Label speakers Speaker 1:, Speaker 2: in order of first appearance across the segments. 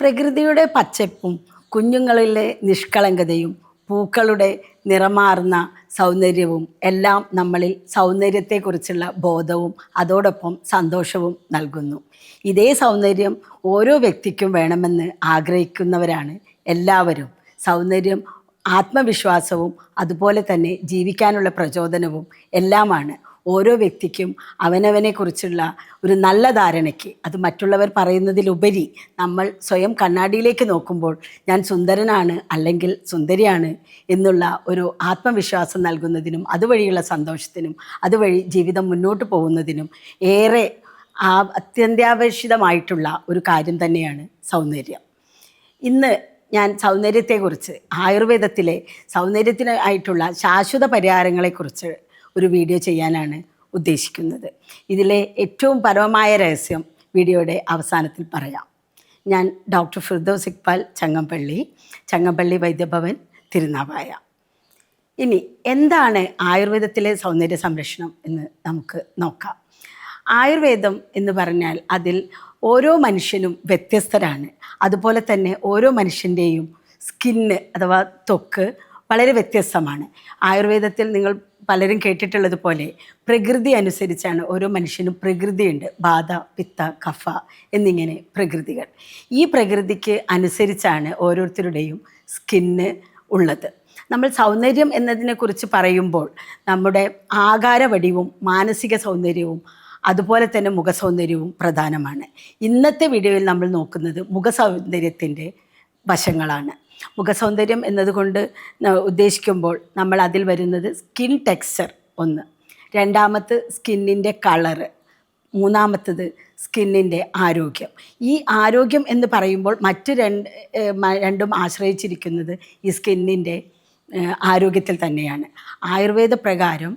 Speaker 1: പ്രകൃതിയുടെ പച്ചപ്പും കുഞ്ഞുങ്ങളിലെ നിഷ്കളങ്കതയും പൂക്കളുടെ നിറമാർന്ന സൗന്ദര്യവും എല്ലാം നമ്മളിൽ സൗന്ദര്യത്തെക്കുറിച്ചുള്ള ബോധവും അതോടൊപ്പം സന്തോഷവും നൽകുന്നു. ഇതേ സൗന്ദര്യം ഓരോ വ്യക്തിക്കും വേണമെന്ന് ആഗ്രഹിക്കുന്നവരാണ് എല്ലാവരും. സൗന്ദര്യം ആത്മവിശ്വാസവും അതുപോലെ തന്നെ ജീവിക്കാനുള്ള പ്രചോദനവും എല്ലാമാണ്. ഓരോ വ്യക്തിക്കും അവനവനെക്കുറിച്ചുള്ള ഒരു നല്ല ധാരണയ്ക്ക് അത് മറ്റുള്ളവർ പറയുന്നതിലുപരി നമ്മൾ സ്വയം കണ്ണാടിയിലേക്ക് നോക്കുമ്പോൾ ഞാൻ സുന്ദരനാണ് അല്ലെങ്കിൽ സുന്ദരിയാണ് എന്നുള്ള ഒരു ആത്മവിശ്വാസം നൽകുന്നതിനും അതുവഴിയുള്ള സന്തോഷത്തിനും അതുവഴി ജീവിതം മുന്നോട്ട് പോകുന്നതിനും ഏറെ അത്യന്താപേക്ഷിതമായിട്ടുള്ള ഒരു കാര്യം തന്നെയാണ് സൗന്ദര്യം. ഇന്ന് ഞാൻ സൗന്ദര്യത്തെക്കുറിച്ച് ആയുർവേദത്തിലെ സൗന്ദര്യത്തിനായിട്ടുള്ള ശാശ്വത പരിഹാരങ്ങളെക്കുറിച്ച് ഒരു വീഡിയോ ചെയ്യാനാണ് ഉദ്ദേശിക്കുന്നത്. ഇതിലെ ഏറ്റവും പരമമായ രഹസ്യം വീഡിയോയുടെ അവസാനത്തിൽ പറയാം. ഞാൻ ഡോക്ടർ ഫിർദോസ് ഇക്ബാൽ ചങ്ങമ്പള്ളി ചങ്ങമ്പള്ളി വൈദ്യഭവൻ തിരുനാവായ. ഇനി എന്താണ് ആയുർവേദത്തിലെ സൗന്ദര്യ സംരക്ഷണം എന്ന് നമുക്ക് നോക്കാം. ആയുർവേദം എന്ന് പറഞ്ഞാൽ അതിൽ ഓരോ മനുഷ്യനും വ്യത്യസ്തരാണ്. അതുപോലെ തന്നെ ഓരോ മനുഷ്യന്റെയും സ്കിന്ന് അഥവാ ത്വക്ക് വളരെ വ്യത്യസ്തമാണ്. ആയുർവേദത്തിൽ നിങ്ങൾ പലരും കേട്ടിട്ടുള്ളത് പോലെ പ്രകൃതി അനുസരിച്ചാണ് ഓരോ മനുഷ്യനും പ്രകൃതിയുണ്ട്. ബാധ പിത്ത കഫ എന്നിങ്ങനെ പ്രകൃതികൾ. ഈ പ്രകൃതിക്ക് അനുസരിച്ചാണ് ഓരോരുത്തരുടെയും സ്കിന്ന് ഉള്ളത്. നമ്മൾ സൗന്ദര്യം എന്നതിനെക്കുറിച്ച് പറയുമ്പോൾ നമ്മുടെ ആകാരവടിവും മാനസിക സൗന്ദര്യവും അതുപോലെ തന്നെ മുഖസൗന്ദര്യവും പ്രധാനമാണ്. ഇന്നത്തെ വീഡിയോയിൽ നമ്മൾ നോക്കുന്നത് മുഖസൗന്ദര്യത്തിന്റെ വശങ്ങളാണ്. മുഖസൗന്ദര്യം എന്നതുകൊണ്ട് ഉദ്ദേശിക്കുമ്പോൾ നമ്മൾ അതിൽ വരുന്നത് സ്കിൻ ടെക്സ്ചർ ഒന്ന്. രണ്ടാമത്ത് സ്കിന്നിന്റെ കളറ് മൂന്നാമത്തത് സ്കിന്നിന്റെ ആരോഗ്യം. ഈ ആരോഗ്യം എന്ന് പറയുമ്പോൾ മറ്റ് രണ്ട് രണ്ടും ആശ്രയിച്ചിരിക്കുന്നത് ഈ സ്കിന്നിന്റെ ആരോഗ്യത്തിൽ തന്നെയാണ്. ആയുർവേദ പ്രകാരം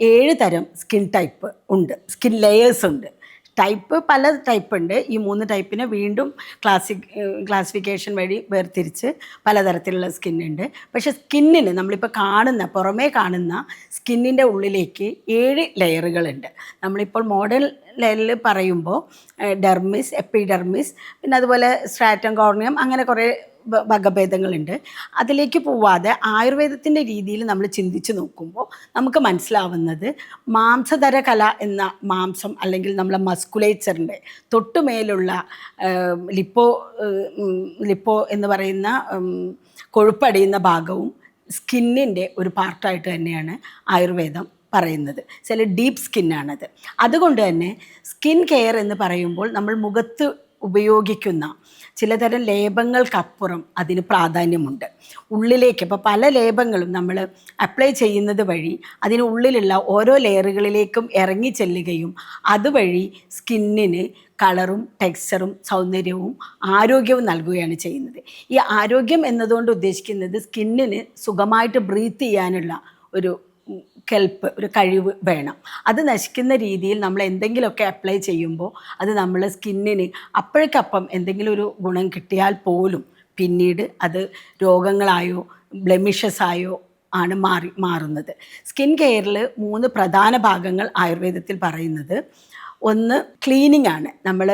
Speaker 1: ഏഴ് തരം സ്കിൻ ടൈപ്പ് ഉണ്ട്. സ്കിൻ ലെയേഴ്സ് ഉണ്ട്. ടൈപ്പ് പല ടൈപ്പ് ഉണ്ട്. ഈ മൂന്ന് ടൈപ്പിനെ വീണ്ടും ക്ലാസിക് ക്ലാസിഫിക്കേഷൻ വഴി വേർതിരിച്ച് പലതരത്തിലുള്ള സ്കിന്നുണ്ട് പക്ഷേ സ്കിന്നിന് നമ്മളിപ്പോൾ കാണുന്ന പുറമേ കാണുന്ന സ്കിന്നിന്റെ ഉള്ളിലേക്ക് ഏഴ് ലെയറുകളുണ്ട് നമ്മളിപ്പോൾ മോഡൽ ലെയറിൽ പറയുമ്പോൾ ഡെർമിസ് എപ്പിഡെർമിസ് പിന്നെ അതുപോലെ സ്ട്രാറ്റം കോർണിയം അങ്ങനെ കുറേ വകഭേദങ്ങളുണ്ട്. അതിലേക്ക് പോവാതെ ആയുർവേദത്തിന്റെ രീതിയിൽ നമ്മൾ ചിന്തിച്ച് നോക്കുമ്പോൾ നമുക്ക് മനസ്സിലാവുന്നത് മാംസധര കല എന്ന മാംസം അല്ലെങ്കിൽ നമ്മളെ മസ്കുലേച്ചറിന്റെ തൊട്ടുമേലുള്ള ലിപ്പോ ലിപ്പോ എന്ന് പറയുന്ന കൊഴുപ്പടിയുന്ന ഭാഗവും സ്കിന്നിന്റെ ഒരു പാർട്ടായിട്ട് തന്നെയാണ് ആയുർവേദം പറയുന്നത്. ചില ഡീപ്പ് സ്കിന്നാണത്. അതുകൊണ്ട് തന്നെ സ്കിൻ കെയർ എന്ന് പറയുമ്പോൾ നമ്മൾ മുഖത്ത് ഉപയോഗിക്കുന്ന ചിലതരം ലേപങ്ങൾക്കപ്പുറം അതിന് പ്രാധാന്യമുണ്ട്. ഉള്ളിലേക്ക് ഇപ്പോൾ പല ലേപങ്ങളും നമ്മൾ അപ്ലൈ ചെയ്യുന്നത് വഴി അതിനുള്ളിലുള്ള ഓരോ ലെയറുകളിലേക്കും ഇറങ്ങി ചെല്ലുകയും അതുവഴി സ്കിന്നിന് കളറും ടെക്സ്ചറും സൗന്ദര്യവും ആരോഗ്യവും നൽകുകയാണ് ചെയ്യുന്നത്. ഈ ആരോഗ്യം എന്നതുകൊണ്ട് ഉദ്ദേശിക്കുന്നത് സ്കിന്നിന് സുഖമായിട്ട് ബ്രീത്ത് ചെയ്യാനുള്ള ഒരു കെൽപ്പ് ഒരു കഴിവ് വേണം. അത് നശിക്കുന്ന രീതിയിൽ നമ്മൾ എന്തെങ്കിലുമൊക്കെ അപ്ലൈ ചെയ്യുമ്പോൾ അത് നമ്മൾ സ്കിന്നിന് അപ്പോഴേക്കപ്പം എന്തെങ്കിലും ഒരു ഗുണം കിട്ടിയാൽ പോലും പിന്നീട് അത് രോഗങ്ങളായോ ബ്ലെമിഷസ് ആയോ ആണ് മാറി മാറുന്നത്. സ്കിൻ കെയറിൽ മൂന്ന് പ്രധാന ഭാഗങ്ങൾ ആയുർവേദത്തിൽ പറയുന്നത്. ഒന്ന് ക്ലീനിങ് ആണ്. നമ്മൾ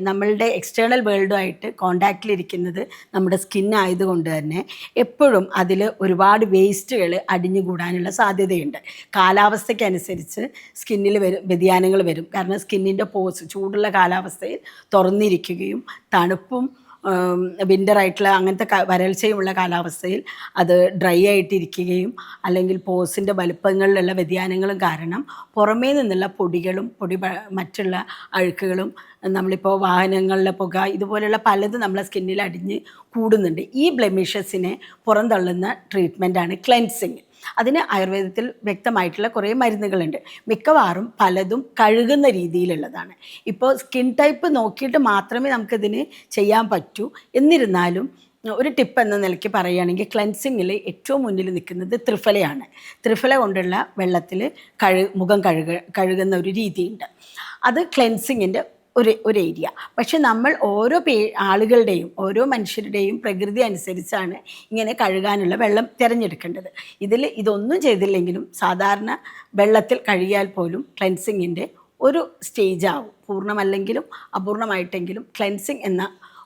Speaker 1: നമ്മളുടെ എക്സ്റ്റേണൽ വേൾഡുമായിട്ട് കോണ്ടാക്റ്റിലിരിക്കുന്നത് നമ്മുടെ സ്കിൻ ആയതുകൊണ്ട് തന്നെ എപ്പോഴും അതിൽ ഒരുപാട് വേസ്റ്റുകൾ അടിഞ്ഞുകൂടാനുള്ള സാധ്യതയുണ്ട്. കാലാവസ്ഥയ്ക്കനുസരിച്ച് സ്കിന്നിൽ വരും വ്യതിയാനങ്ങൾ വരും. കാരണം സ്കിന്നിന്റെ പോസ് ചൂടുള്ള കാലാവസ്ഥയിൽ തുറന്നിരിക്കുകയും തണുപ്പും വിന്റർ ആയിട്ടുള്ള അങ്ങനത്തെ വരൾച്ചയുമുള്ള കാലാവസ്ഥയിൽ അത് ഡ്രൈ ആയിട്ടിരിക്കുകയും അല്ലെങ്കിൽ പോസിന്റെ വലുപ്പങ്ങളിലുള്ള വ്യതിയാനങ്ങളും കാരണം പുറമേ നിന്നുള്ള പൊടികളും പൊടി മറ്റുള്ള അഴുക്കുകളും നമ്മളിപ്പോൾ വാഹനങ്ങളിലെ പുക ഇതുപോലെയുള്ള പലതും നമ്മളെ സ്കിന്നിൽ അടിഞ്ഞ് കൂടുന്നുണ്ട്. ഈ ബ്ലെമിഷസിനെ പുറന്തള്ളുന്ന ട്രീറ്റ്മെന്റാണ് ക്ലെൻസിങ്. അതിന് ആയുർവേദത്തിൽ വ്യക്തമായിട്ടുള്ള കുറേ മരുന്നുകളുണ്ട്. മിക്കവാറും പലതും കഴുകുന്ന രീതിയിലുള്ളതാണ്. ഇപ്പോൾ സ്കിൻ ടൈപ്പ് നോക്കിയിട്ട് മാത്രമേ നമുക്കിതിന് ചെയ്യാൻ പറ്റൂ. എന്നിരുന്നാലും ഒരു ടിപ്പ് എന്ന നിലയ്ക്ക് പറയുകയാണെങ്കിൽ ക്ലെൻസിങ്ങിൽ ഏറ്റവും മുന്നിൽ നിൽക്കുന്നത് ത്രിഫലയാണ്. ത്രിഫല കൊണ്ടുള്ള വെള്ളത്തിൽ കഴു മുഖം കഴുക കഴുകുന്ന ഒരു രീതിയുണ്ട്. അത് ക്ലെൻസിങ്ങിന്റെ ഒരു ഒരു ഏരിയ പക്ഷെ നമ്മൾ ഓരോ പേ ആളുകളുടെയും ഓരോ മനുഷ്യരുടെയും പ്രകൃതി അനുസരിച്ചാണ് ഇങ്ങനെ കഴുകാനുള്ള വെള്ളം തിരഞ്ഞെടുക്കേണ്ടത്. ഇതിൽ ഇതൊന്നും ചെയ്തില്ലെങ്കിലും സാധാരണ വെള്ളത്തിൽ കഴുകിയാൽ പോലും ക്ലെൻസിങ്ങിന്റെ ഒരു സ്റ്റേജ് ആവും. പൂർണമല്ലെങ്കിലും അപൂർണമായിട്ടെങ്കിലും ക്ലെൻസിങ് എന്ന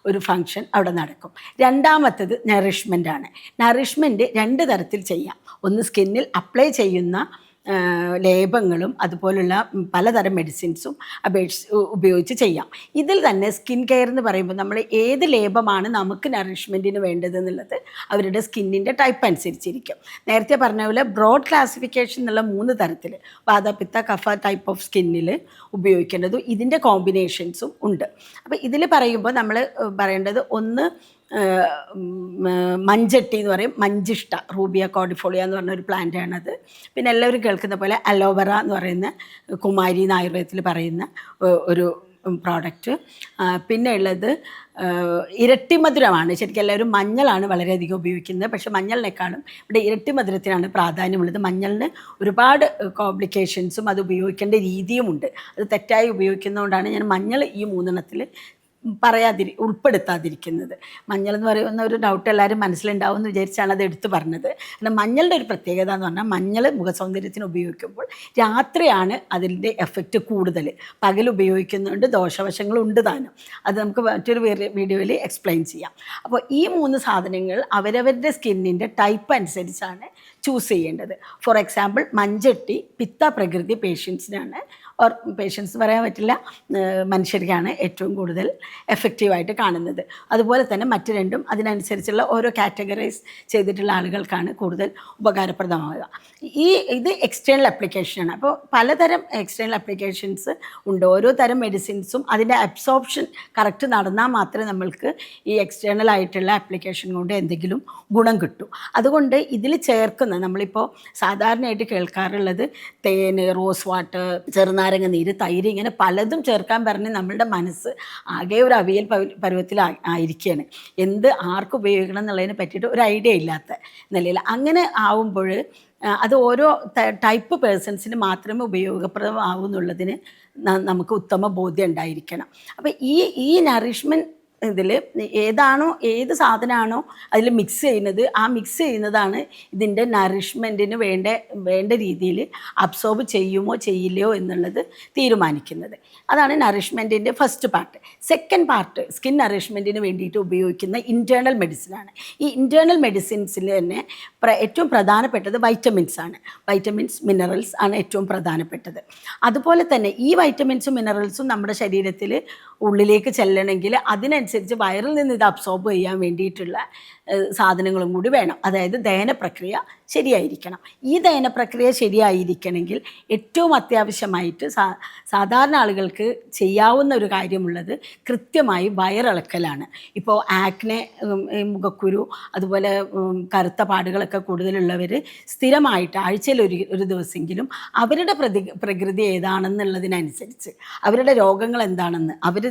Speaker 1: ഒരു ഫങ്ഷൻ അവിടെ നടക്കും. രണ്ടാമത്തത് നറിഷ്മെന്റ് ആണ്. നറിഷ്മെന്റ് രണ്ട് തരത്തിൽ ചെയ്യാം. ഒന്ന് സ്കിന്നിൽ അപ്ലൈ ചെയ്യുന്ന ലേപങ്ങളും അതുപോലുള്ള പലതരം മെഡിസിൻസും അപേക്ഷ ഉപയോഗിച്ച് ചെയ്യാം. ഇതിൽ തന്നെ സ്കിൻ കെയർ എന്ന് പറയുമ്പോൾ നമ്മൾ ഏത് ലേപമാണ് നമുക്ക് നറിഷ്മെന്റിന് വേണ്ടതെന്നുള്ളത് അവരുടെ സ്കിന്നിന്റെ ടൈപ്പ് അനുസരിച്ചിരിക്കും. നേരത്തെ പറഞ്ഞ പോലെ ബ്രോഡ് ക്ലാസിഫിക്കേഷൻ എന്നുള്ള മൂന്ന് തരത്തിൽ വാദപിത്ത കഫ ടൈപ്പ് ഓഫ് സ്കിന്നിൽ ഉപയോഗിക്കേണ്ടതും ഇതിന്റെ കോമ്പിനേഷൻസും ഉണ്ട്. അപ്പോൾ ഇതിൽ പറയുമ്പോൾ നമ്മൾ പറയേണ്ടത് ഒന്ന് മഞ്ചട്ടി എന്ന് പറയും. മഞ്ചിഷ്ട റൂബിയ കോഡിഫോളിയ എന്ന് പറഞ്ഞ ഒരു പ്ലാന്റ് ആണത് പിന്നെ എല്ലാവരും കേൾക്കുന്ന പോലെ അലോവറ എന്ന് പറയുന്ന കുമാരി എന്ന് ആയുർവേദത്തിൽ പറയുന്ന ഒരു പ്രോഡക്റ്റ് പിന്നെ ഉള്ളത് ഇരട്ടി മധുരമാണ്. ശരിക്കും എല്ലാവരും മഞ്ഞളാണ് വളരെയധികം ഉപയോഗിക്കുന്നത്. പക്ഷേ മഞ്ഞളിനേക്കാളും ഇവിടെ ഇരട്ടി മധുരത്തിനാണ് പ്രാധാന്യമുള്ളത്. മഞ്ഞളിന് ഒരുപാട് കോംപ്ലിക്കേഷൻസും അത് ഉപയോഗിക്കേണ്ട രീതിയുമുണ്ട്. അത് തെറ്റായി ഉപയോഗിക്കുന്നതുകൊണ്ടാണ് ഞാൻ മഞ്ഞൾ ഈ മൂന്നെണ്ണത്തിൽ പറയാതിരി ഉൾപ്പെടുത്താതിരിക്കുന്നത്. മഞ്ഞൾ എന്ന് പറയുന്ന ഒരു ഡൗട്ട് എല്ലാവരും മനസ്സിലുണ്ടാവും എന്ന് വിചാരിച്ചാണ് അത് എടുത്തു പറഞ്ഞത്. കാരണം മഞ്ഞളുടെ ഒരു പ്രത്യേകത എന്ന് പറഞ്ഞാൽ മഞ്ഞൾ മുഖസൗന്ദര്യത്തിന് ഉപയോഗിക്കുമ്പോൾ രാത്രിയാണ് അതിന്റെ എഫക്റ്റ് കൂടുതൽ പകൽ ഉപയോഗിക്കുന്നുണ്ട് ദോഷവശങ്ങളുണ്ട് താനും. അത് നമുക്ക് മറ്റൊരു വീഡിയോയിൽ എക്സ്പ്ലെയിൻ ചെയ്യാം. അപ്പോൾ ഈ മൂന്ന് സാധനങ്ങൾ അവരവരുടെ സ്കിന്നിന്റെ ടൈപ്പ് അനുസരിച്ചാണ് ചൂസ് ചെയ്യേണ്ടത്. ഫോർ എക്സാമ്പിൾ മഞ്ചട്ടി പിത്ത പ്രകൃതി പേഷ്യൻസിനാണ് ഓർ പേഷ്യൻസ് പറയാൻ പറ്റില്ല മനുഷ്യർക്കാണ് ഏറ്റവും കൂടുതൽ എഫക്റ്റീവായിട്ട് കാണുന്നത്. അതുപോലെ തന്നെ മറ്റു രണ്ടും അതിനനുസരിച്ചുള്ള ഓരോ കാറ്റഗറൈസ് ചെയ്തിട്ടുള്ള ആളുകൾക്കാണ് കൂടുതൽ ഉപകാരപ്രദമാവുക. ഈ ഇത് എക്സ്റ്റേണൽ ആപ്ലിക്കേഷനാണ് അപ്പോൾ പലതരം എക്സ്റ്റേണൽ അപ്ലിക്കേഷൻസ് ഉണ്ട്. ഓരോ തരം മെഡിസിൻസും അതിന്റെ അബ്സോർപ്ഷൻ കറക്റ്റ് നടന്നാൽ മാത്രമേ നമ്മൾക്ക് ഈ എക്സ്റ്റേണൽ ആയിട്ടുള്ള ആപ്ലിക്കേഷൻ കൊണ്ട് എന്തെങ്കിലും ഗുണം കിട്ടൂ. അതുകൊണ്ട് ഇതിൽ ചേർക്കുന്ന നമ്മളിപ്പോൾ സാധാരണയായിട്ട് കേൾക്കാറുള്ളത് തേന് റോസ് വാട്ടർ ചെറുനാരങ്ങ നീര് തൈര് ഇങ്ങനെ പലതും ചേർക്കാൻ പറഞ്ഞ് നമ്മളുടെ മനസ്സ് ആകെ ഒരു അവിയൽ പരുവത്തിൽ ആയിരിക്കുകയാണ് എന്ത് ആർക്ക് ഉപയോഗിക്കണം എന്നുള്ളതിനെ പറ്റിയിട്ട് ഒരു ഐഡിയ ഇല്ലാത്ത നിലയിൽ. അങ്ങനെ ആവുമ്പോൾ അത് ഓരോ ടൈപ്പ് പേഴ്സൺസിന് മാത്രമേ ഉപയോഗപ്രദമാവുന്നുള്ളതിന് നമുക്ക് ഉത്തമ ബോധ്യം ഉണ്ടായിരിക്കണം. അപ്പോൾ ഈ ഈ നറിഷ്മെന്റ് ഇതിൽ ഏതാണോ ഏത് സാധനമാണോ അതിൽ മിക്സ് ചെയ്യുന്നത്. ആ മിക്സ് ചെയ്യുന്നതാണ് ഇതിന്റെ നറിഷ്മെന്റിന് വേണ്ട വേണ്ട രീതിയിൽ അബ്സോർബ് ചെയ്യുമോ ചെയ്യില്ലയോ എന്നുള്ളത് തീരുമാനിക്കുന്നത്. അതാണ് നറിഷ്മെന്റിന്റെ first part second part skin നറിഷ്മെന്റിന് വേണ്ടിയിട്ട് ഉപയോഗിക്കുന്ന ഇന്റേർണൽ മെഡിസിനാണ് ഈ ഇന്റേർണൽ മെഡിസിൻസിൽ തന്നെ ഏറ്റവും പ്രധാനപ്പെട്ടത് വൈറ്റമിൻസ് ആണ്. വൈറ്റമിൻസ് മിനറൽസ് ആണ് ഏറ്റവും പ്രധാനപ്പെട്ടത്. അതുപോലെ തന്നെ ഈ വൈറ്റമിൻസും മിനറൽസും നമ്മുടെ ശരീരത്തിൽ ഉള്ളിലേക്ക് ചെല്ലണമെങ്കിൽ അതിനനുസരിച്ച് വയറിൽ നിന്ന് ഇത് അബ്സോർബ് ചെയ്യാൻ വേണ്ടിയിട്ടുള്ള സാധനങ്ങളും കൂടി വേണം. അതായത് ദഹന പ്രക്രിയ ശരിയായിരിക്കണം. ഈ ദഹന പ്രക്രിയ ശരിയായിരിക്കണമെങ്കിൽ ഏറ്റവും അത്യാവശ്യമായിട്ട് സാ സാധാരണ ആളുകൾക്ക് ചെയ്യാവുന്ന ഒരു കാര്യമുള്ളത് കൃത്യമായി വയറിളക്കലാണ്. ഇപ്പോൾ ആക്നെ മുഖക്കുരു അതുപോലെ കറുത്ത പാടുകളൊക്കെ കൂടുതലുള്ളവർ സ്ഥിരമായിട്ട് ആഴ്ചയിൽ ഒരു ഒരു ദിവസമെങ്കിലും അവരുടെ പ്രതി പ്രകൃതി ഏതാണെന്നുള്ളതിനനുസരിച്ച് അവരുടെ രോഗങ്ങൾ എന്താണെന്ന് അവർ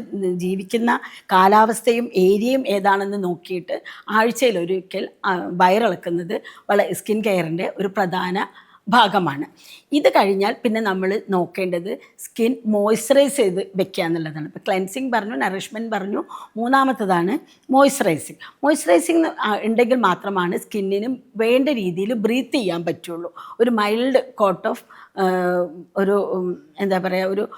Speaker 1: ജീവിക്കുന്ന കാലാവസ്ഥയും ഏരിയയും ഏതാണെന്ന് നോക്കിയിട്ട് ആഴ്ചയിൽ ഒരിക്കൽ ആ, വയറിളക്കുന്നത് വളരെ സ്കിൻ കെയറിന്റെ ഒരു പ്രധാന ഭാഗമാണ്. ഇത് കഴിഞ്ഞാൽ പിന്നെ നമ്മൾ നോക്കേണ്ടത് സ്കിൻ മോയ്സ്ചറൈസ് ചെയ്ത് വെക്കുക എന്നുള്ളതാണ്. ഇപ്പോൾ ക്ലെൻസിങ് പറഞ്ഞു നറിഷ്മെന്റ് പറഞ്ഞു മൂന്നാമത്തതാണ് മോയ്സ്ചറൈസിങ്. മോയ്സ്ചറൈസിങ് ഉണ്ടെങ്കിൽ മാത്രമാണ് സ്കിന്നിന് വേണ്ട രീതിയിൽ ബ്രീത്ത് ചെയ്യാൻ പറ്റുള്ളൂ. ഒരു മൈൽഡ് കോട്ട് ഓഫ് ഒരു എന്താ പറയുക ഒരു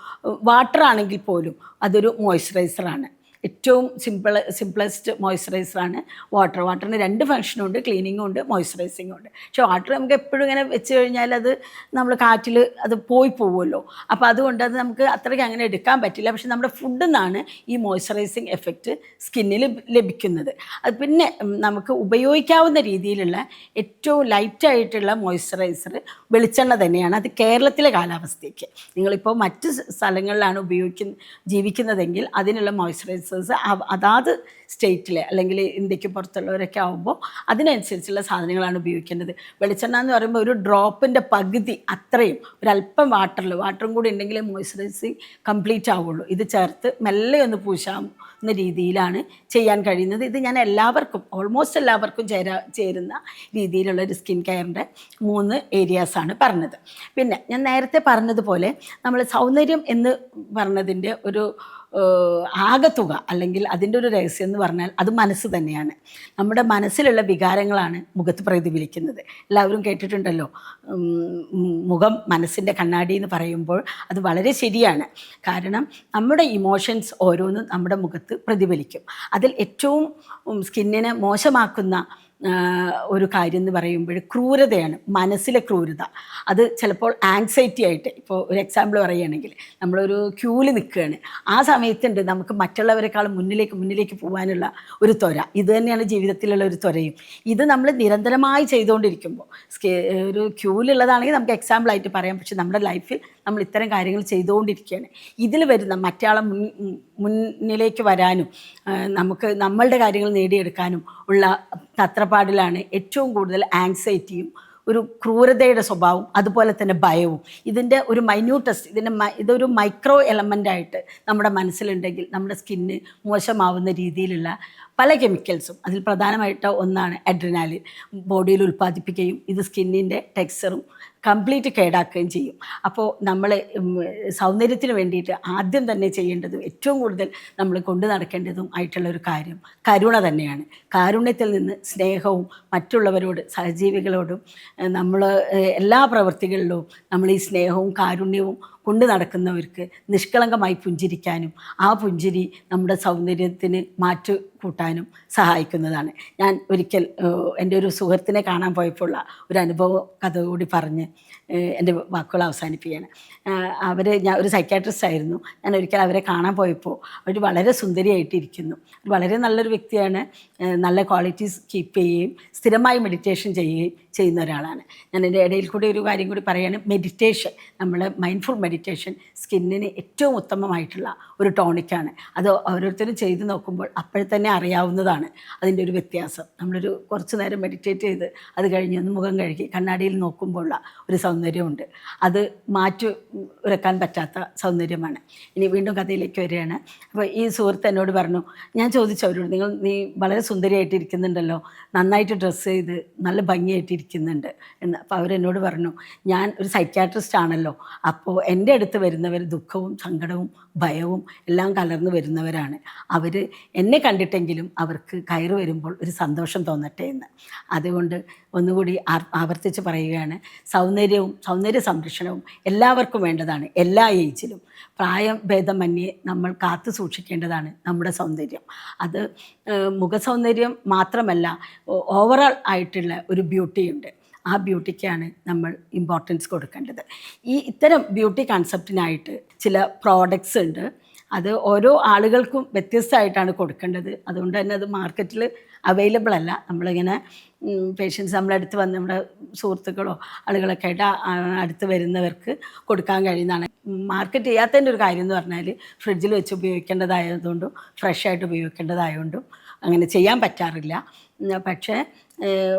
Speaker 1: വാട്ടർ ആണെങ്കിൽ പോലും അതൊരു മോയ്സ്ചറൈസറാണ്. ഏറ്റവും സിമ്പിൾ സിംപ്ലസ്റ്റ് മോയ്സ്ചറൈസറാണ് വാട്ടർ വാട്ടറിന് രണ്ട് ഫങ്ഷനും ഉണ്ട്. ക്ലീനിങ്ങും ഉണ്ട് മോയ്സ്ചറൈസിങ്ങും ഉണ്ട്. പക്ഷേ വാട്ടർ നമുക്ക് എപ്പോഴും ഇങ്ങനെ വെച്ച് കഴിഞ്ഞാൽ അത് നമ്മൾ കാറ്റിൽ അത് പോയി പോവുമല്ലോ. അപ്പോൾ അതുകൊണ്ട് അത് നമുക്ക് അത്രയ്ക്ക് അങ്ങനെ എടുക്കാൻ പറ്റില്ല. പക്ഷേ നമ്മുടെ ഫുഡിൽ നിന്നാണ് ഈ മോയ്സ്ചറൈസിങ് എഫക്റ്റ് സ്കിന്നിൽ ലഭിക്കുന്നത്. അത് പിന്നെ നമുക്ക് ഉപയോഗിക്കാവുന്ന രീതിയിലുള്ള ഏറ്റവും ലൈറ്റായിട്ടുള്ള മോയ്സ്ചറൈസർ വെളിച്ചെണ്ണ തന്നെയാണ്. അത് കേരളത്തിലെ കാലാവസ്ഥയ്ക്ക്. നിങ്ങളിപ്പോൾ മറ്റ് സ്ഥലങ്ങളിലാണ് ഉപയോഗിക്കുന്ന ജീവിക്കുന്നതെങ്കിൽ അതിനുള്ള മോയ്സ്ചറൈസേഴ്സ് അതാത് സ്റ്റേറ്റിലെ അല്ലെങ്കിൽ ഇന്ത്യയ്ക്ക് പുറത്തുള്ളവരൊക്കെ ആകുമ്പോൾ അതിനനുസരിച്ചുള്ള സാധനങ്ങളാണ് ഉപയോഗിക്കേണ്ടത്. വെളിച്ചെണ്ണ എന്ന് പറയുമ്പോൾ ഒരു ഡ്രോപ്പിന്റെ പകുതി അത്രയും ഒരല്പം വാട്ടറിൽ വാട്ടറും കൂടി ഉണ്ടെങ്കിൽ മോയ്സ്ചറൈസിങ് കംപ്ലീറ്റ് ആവുള്ളൂ. ഇത് ചേർത്ത് മെല്ലെ ഒന്ന് പൂശാവുന്ന രീതിയിലാണ് ചെയ്യാൻ കഴിയുന്നത്. ഇത് ഞാൻ എല്ലാവർക്കും ഓൾമോസ്റ്റ് എല്ലാവർക്കും ചേരാ ചേരുന്ന രീതിയിലുള്ള ഒരു സ്കിൻ കെയറിന്റെ മൂന്ന് ഏരിയാസാണ് പറഞ്ഞത്. പിന്നെ ഞാൻ നേരത്തെ പറഞ്ഞതുപോലെ നമ്മൾ സൗന്ദര്യം എന്ന് പറഞ്ഞതിന്റെ ഒരു ആകത്തുക അല്ലെങ്കിൽ അതിന്റെ ഒരു രഹസ്യം എന്ന് പറഞ്ഞാൽ അത് മനസ്സ് തന്നെയാണ്. നമ്മുടെ മനസ്സിലുള്ള വികാരങ്ങളാണ് മുഖത്ത് പ്രതിഫലിക്കുന്നത് എല്ലാവരും കേട്ടിട്ടുണ്ടല്ലോ മുഖം മനസ്സിന്റെ കണ്ണാടി എന്ന് പറയുമ്പോൾ അത് വളരെ ശരിയാണ്. കാരണം നമ്മുടെ ഇമോഷൻസ് ഓരോന്നും നമ്മുടെ മുഖത്ത് പ്രതിഫലിക്കും. അതിൽ ഏറ്റവും സ്കിന്നിനെ മോശമാക്കുന്ന ഒരു കാര്യം എന്ന് പറയുമ്പോൾ ക്രൂരതയാണ് മനസ്സിലെ ക്രൂരത. അത് ചിലപ്പോൾ ആങ്സൈറ്റി ആയിട്ട് ഇപ്പോൾ ഒരു എക്സാമ്പിൾ പറയുകയാണെങ്കിൽ നമ്മളൊരു ക്യൂവിൽ നിൽക്കുകയാണ്. ആ സമയത്തുണ്ട് നമുക്ക് മറ്റുള്ളവരെക്കാളും മുന്നിലേക്ക് മുന്നിലേക്ക് പോകാനുള്ള ഒരു ത്വര. ഇത് തന്നെയാണ് ജീവിതത്തിലുള്ള ഒരു ത്വരയും. ഇത് നമ്മൾ നിരന്തരമായി ചെയ്തുകൊണ്ടിരിക്കുമ്പോൾ ഒരു ക്യൂവിലുള്ളതാണെങ്കിൽ നമുക്ക് എക്സാമ്പിളായിട്ട് പറയാം. പക്ഷെ നമ്മുടെ ലൈഫിൽ നമ്മൾ ഇത്തരം കാര്യങ്ങൾ ചെയ്തുകൊണ്ടിരിക്കുകയാണ്. ഇതിൽ വരുന്ന മറ്റയാളെ മുൻ മുന്നിലേക്ക് വരാനും നമുക്ക് നമ്മളുടെ കാര്യങ്ങൾ നേടിയെടുക്കാനും ഉള്ള തത്രപ്പാടിലാണ് ഏറ്റവും കൂടുതൽ ആങ്സൈറ്റിയും ഒരു ക്രൂരതയുടെ സ്വഭാവം അതുപോലെ തന്നെ ഭയവും. ഇതിന്റെ ഒരു മൈന്യൂട്ടസ്റ്റ് ഇതിന്റെ ഇതൊരു മൈക്രോ എലമെന്റായിട്ട് നമ്മുടെ മനസ്സിലുണ്ടെങ്കിൽ നമ്മുടെ സ്കിന്ന് മോശമാവുന്ന രീതിയിലുള്ള പല കെമിക്കൽസും അതിൽ പ്രധാനമായിട്ട് ഒന്നാണ് അഡ്രിനാലിൻ ബോഡിയിൽ ഉൽപ്പാദിപ്പിക്കുകയും ഇത് സ്കിന്നിന്റെ ടെക്സ്ചറും കംപ്ലീറ്റ് കേടാക്കുകയും ചെയ്യും. അപ്പോൾ നമ്മൾ സൗന്ദര്യത്തിന് വേണ്ടിയിട്ട് ആദ്യം തന്നെ ചെയ്യേണ്ടതും ഏറ്റവും കൂടുതൽ നമ്മൾ കൊണ്ടു നടക്കേണ്ടതും ആയിട്ടുള്ള ഒരു കാര്യം കരുണ തന്നെയാണ്. കാരുണ്യത്തിൽ നിന്ന് സ്നേഹവും മറ്റുള്ളവരോട് സഹജീവികളോടും നമ്മൾ എല്ലാ പ്രവൃത്തികളിലും നമ്മൾ ഈ സ്നേഹവും കാരുണ്യവും കൊണ്ടു നടക്കുന്നവർക്ക് നിഷ്കളങ്കമായി പുഞ്ചിരിക്കാനും ആ പുഞ്ചിരി നമ്മുടെ സൗന്ദര്യത്തിന് മാറ്റു കൂട്ടാനും സഹായിക്കുന്നതാണ്. ഞാൻ ഒരിക്കൽ എന്റെ ഒരു സുഹൃത്തിനെ കാണാൻ പോയപ്പോഴുള്ള ഒരു അനുഭവ കഥ കൂടി പറഞ്ഞ് എന്റെ വാക്കുകൾ അവസാനിപ്പിക്കുകയാണ്. അവർ ഞാൻ ഒരു സൈക്കാട്രിസ്റ്റ് ആയിരുന്നു. ഞാൻ ഒരിക്കൽ അവരെ കാണാൻ പോയപ്പോൾ അവർ വളരെ സുന്ദരിയായിട്ടിരിക്കുന്നു. വളരെ നല്ലൊരു വ്യക്തിയാണ്. നല്ല ക്വാളിറ്റീസ് കീപ്പ് ചെയ്യുകയും സ്ഥിരമായി മെഡിറ്റേഷൻ ചെയ്യുകയും ചെയ്യുന്ന ഒരാളാണ്. ഞാൻ എന്റെ ഇടയിൽ കൂടി ഒരു കാര്യം കൂടി പറയുകയാണ്. മെഡിറ്റേഷൻ നമ്മൾ മൈൻഡ്ഫുൾ മെഡിറ്റേഷൻ സ്കിന്നിന് ഏറ്റവും ഉത്തമമായിട്ടുള്ള ഒരു ടോണിക്കാണ് അത് ഓരോരുത്തരും ചെയ്ത് നോക്കുമ്പോൾ അപ്പോഴത്തന്നെ അറിയാവുന്നതാണ് അതിന്റെ ഒരു വ്യത്യാസം. നമ്മളൊരു കുറച്ച് നേരം മെഡിറ്റേറ്റ് ചെയ്ത് അത് കഴിഞ്ഞ് ഒന്ന് മുഖം കഴുകി കണ്ണാടിയിൽ നോക്കുമ്പോഴുള്ള ഒരു സൗന്ദര്യമുണ്ട്. അത് മാറ്റി ഉരക്കാൻ പറ്റാത്ത സൗന്ദര്യമാണ്. ഇനി വീണ്ടും കഥയിലേക്ക് വരികയാണ്. അപ്പോൾ ഈ സുഹൃത്ത് എന്നോട് പറഞ്ഞു ഞാൻ ചോദിച്ചു അവരോട് നിങ്ങൾ നീ വളരെ സുന്ദരിയായിട്ടിരിക്കുന്നുണ്ടല്ലോ നന്നായിട്ട് ഡ്രസ്സ് ചെയ്ത് നല്ല ഭംഗിയായിട്ടിരിക്കുന്നുണ്ട് എന്ന്. അപ്പോൾ അവരെന്നോട് പറഞ്ഞു ഞാൻ ഒരു സൈക്യാട്രിസ്റ്റ് ആണല്ലോ. അപ്പോൾ എന്റെ അടുത്ത് വരുന്നവർ ദുഃഖവും സങ്കടവും ഭയവും എല്ലാം കലർന്നു വരുന്നവരാണ്. അവർ എന്നെ കണ്ടിട്ടെങ്കിലും അവർക്ക് കയറി വരുമ്പോൾ ഒരു സന്തോഷം തോന്നട്ടെ എന്ന്. അതുകൊണ്ട് ഒന്നുകൂടി ആവർത്തിച്ച് പറയുകയാണ്. സൗന്ദര്യവും സൗന്ദര്യ സംരക്ഷണവും എല്ലാവർക്കും വേണ്ടതാണ്. എല്ലാ ഏജിലും. പ്രായം ഭേദമന്യേ നമ്മൾ കാത്തു സൂക്ഷിക്കേണ്ടതാണ് നമ്മുടെ സൗന്ദര്യം. അത് മുഖസൗന്ദര്യം മാത്രമല്ല ഓവറോൾ ആയിട്ടുള്ള ഒരു ബ്യൂട്ടിയുണ്ട്. ആ ബ്യൂട്ടിക്കാണ് നമ്മൾ ഇമ്പോർട്ടൻസ് കൊടുക്കേണ്ടത്. ഈ ഇത്തരം ബ്യൂട്ടി കൺസെപ്റ്റിനായിട്ട് ചില പ്രോഡക്ട്സ് ഉണ്ട്. അത് ഓരോ ആളുകൾക്കും വ്യത്യസ്തമായിട്ടാണ് കൊടുക്കേണ്ടത്. അതുകൊണ്ട് തന്നെ അത് മാർക്കറ്റിൽ അവൈലബിൾ അല്ല. നമ്മളിങ്ങനെ പേഷ്യൻസ് നമ്മളടുത്ത് വന്ന് നമ്മുടെ സുഹൃത്തുക്കളോ ആളുകളൊക്കെ ആയിട്ട് അടുത്ത് വരുന്നവർക്ക് കൊടുക്കാൻ കഴിയുന്നതാണ്. മാർക്കറ്റ് ചെയ്യാത്തതിന്റെ ഒരു കാര്യം എന്ന് പറഞ്ഞാൽ ഫ്രിഡ്ജിൽ വെച്ച് ഉപയോഗിക്കേണ്ടതായതുകൊണ്ടും ഫ്രഷ് ആയിട്ട് ഉപയോഗിക്കേണ്ടതായതുകൊണ്ടും അങ്ങനെ ചെയ്യാൻ പറ്റാറില്ല. പക്ഷേ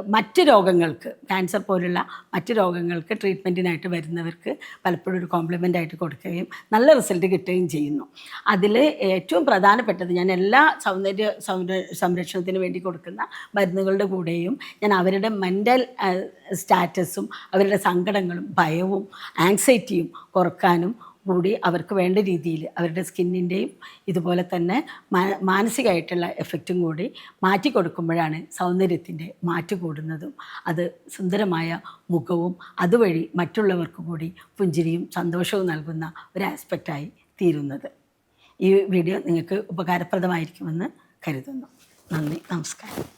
Speaker 1: മറ്റ് രോഗങ്ങൾക്ക് ക്യാൻസർ പോലുള്ള മറ്റ് രോഗങ്ങൾക്ക് ട്രീറ്റ്മെന്റിനായിട്ട് വരുന്നവർക്ക് പലപ്പോഴും ഒരു കോംപ്ലിമെന്റ് ആയിട്ട് കൊടുക്കുകയും നല്ല റിസൾട്ട് കിട്ടുകയും ചെയ്യുന്നു. അതിൽ ഏറ്റവും പ്രധാനപ്പെട്ടത് ഞാൻ എല്ലാ സൗന്ദര്യ സംരക്ഷണത്തിന് വേണ്ടി കൊടുക്കുന്ന മരുന്നുകളുടെ കൂടെയും ഞാൻ അവരുടെ മെന്റൽ സ്റ്റാറ്റസും അവരുടെ സങ്കടങ്ങളും ഭയവും ആങ്സൈറ്റിയും കുറക്കാനും കൂടി അവർക്ക് വേണ്ട രീതിയിൽ അവരുടെ സ്കിന്നിന്റെയും ഇതുപോലെ തന്നെ മാനസികമായിട്ടുള്ള എഫക്റ്റും കൂടി മാറ്റി കൊടുക്കുമ്പോഴാണ് സൗന്ദര്യത്തിന്റെ മാറ്റ് കൂടുന്നതും അത് സുന്ദരമായ മുഖവും അതുവഴി മറ്റുള്ളവർക്ക് കൂടി പുഞ്ചിരിയും സന്തോഷവും നൽകുന്ന ഒരു ആസ്പെക്റ്റായി തീരുന്നത്. ഈ വീഡിയോ നിങ്ങൾക്ക് ഉപകാരപ്രദമായിരിക്കുമെന്ന് കരുതുന്നു. നന്ദി നമസ്കാരം.